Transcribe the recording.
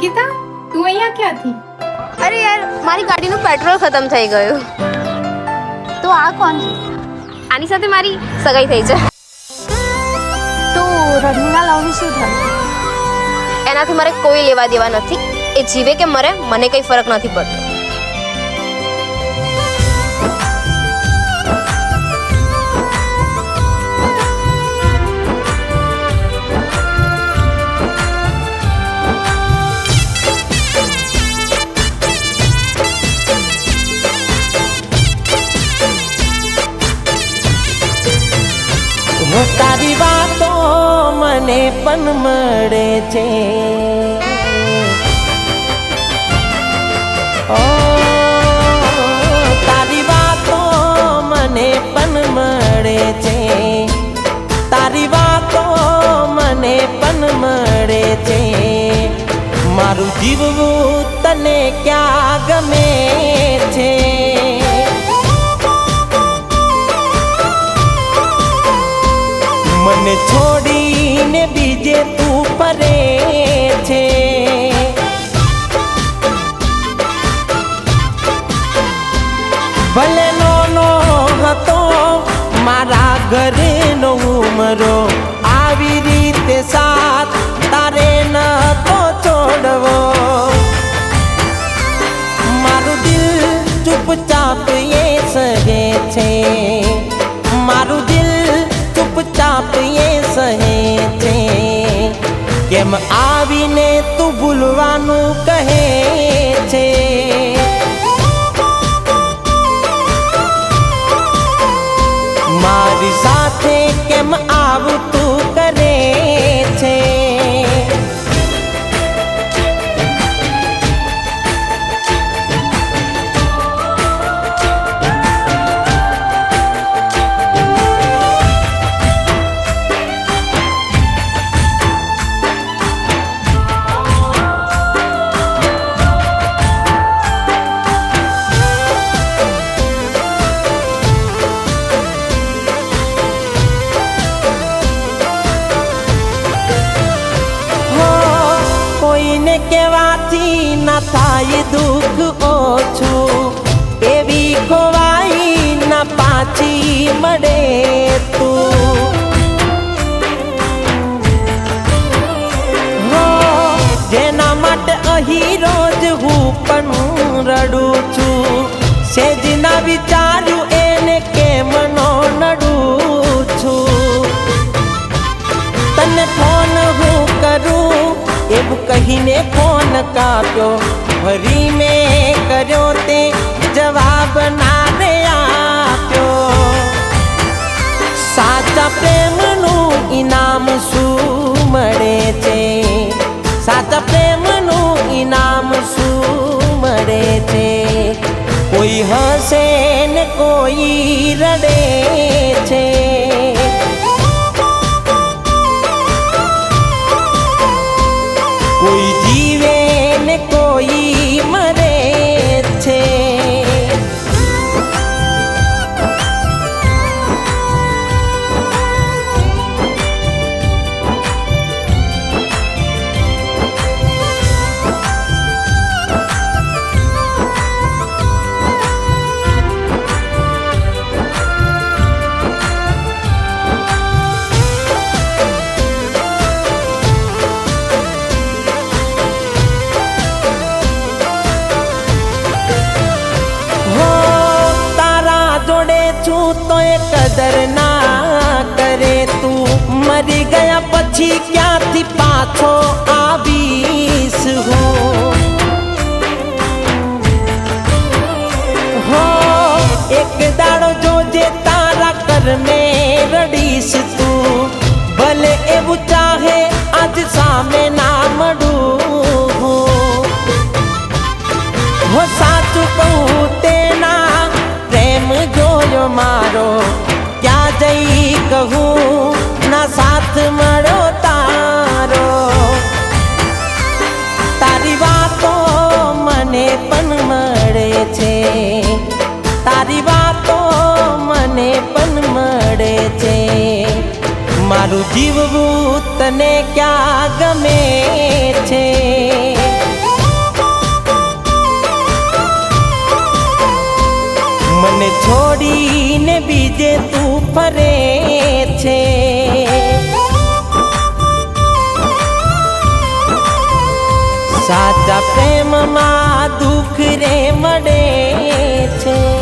અંકિતા તું અહીંયા ક્યાંથી? અરે યાર મારી ગાડીનું પેટ્રોલ ખતમ થઈ ગયું. તો આ કોણ? આની સાથે મારી સગાઈ થઈ છે. તો રડમીના લવનું શું થયું? એનાથી મારે કોઈ લેવા દેવા નથી. એ જીવે કે મરે મને કંઈ ફરક નથી પડતો. તારી વાતો મને પણ મળે છે. ઓ, તારી વાતો મને પણ મળે છે. તારી વાતો મને પણ મળે છે. મારું જીવવું તને ક્યાં ગમે? મને છોડીને બીજે તું પરે છે. ભલે નો હતો મારા ઘરે નો ઉમરો ચૂપચાપ એ સહે છે કેમ આવીને તું ભૂલવાનું કહે છે? મારી કોઈને કહેવાથી ના થાય દુઃખ ઓછું. એવી ખોવાઈ ના પાછી મળે તું. જેના માટે અહીં રોજ હું પણ રડું છું. સેજના વિચાર્યું કાપ્યો ફરી મેં કર્યો તે જવાબ ના રે આપ્યો સાચા પ્રેમનું ઇનામ શું મળે છે સાચા પ્રેમનું ઇનામ શું મળે છે કોઈ હસે ને કોઈ રડે તું મરી ગયા પછી ક્યાંથી પાછો આવીશ હું હો એક દાડો જોજે તારા કરને રડીશ તું ભલે એવું ચાહે આજ સામે ના મળું હું હો સાચું કહું તેના પ્રેમ જોયો મારો ક્યાં તારું જીવવું તને ક્યાં ગમે છે? મને છોડીને બીજે તું ફરે છે. સાચા પ્રેમમાં દુઃખ રે મળે છે.